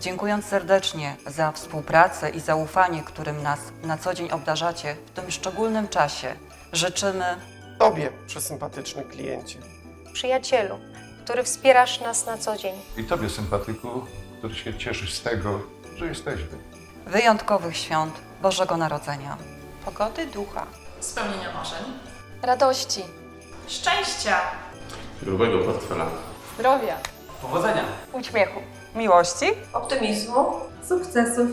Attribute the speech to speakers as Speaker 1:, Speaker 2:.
Speaker 1: Dziękując serdecznie za współpracę i zaufanie, którym nas na co dzień obdarzacie w tym szczególnym czasie, życzymy
Speaker 2: Tobie, przesympatyczny kliencie.
Speaker 3: Przyjacielu, który wspierasz nas na co dzień.
Speaker 4: I Tobie, sympatyku, który się cieszysz z tego, że jesteśmy.
Speaker 1: wyjątkowych świąt Bożego Narodzenia.
Speaker 5: Pogody ducha.
Speaker 6: spełnienia marzeń,
Speaker 3: Radości,
Speaker 6: szczęścia,
Speaker 7: Grubego portfela.
Speaker 3: zdrowia,
Speaker 8: Powodzenia!
Speaker 3: uśmiechu.
Speaker 5: Miłości.
Speaker 6: optymizmu,
Speaker 5: Sukcesów.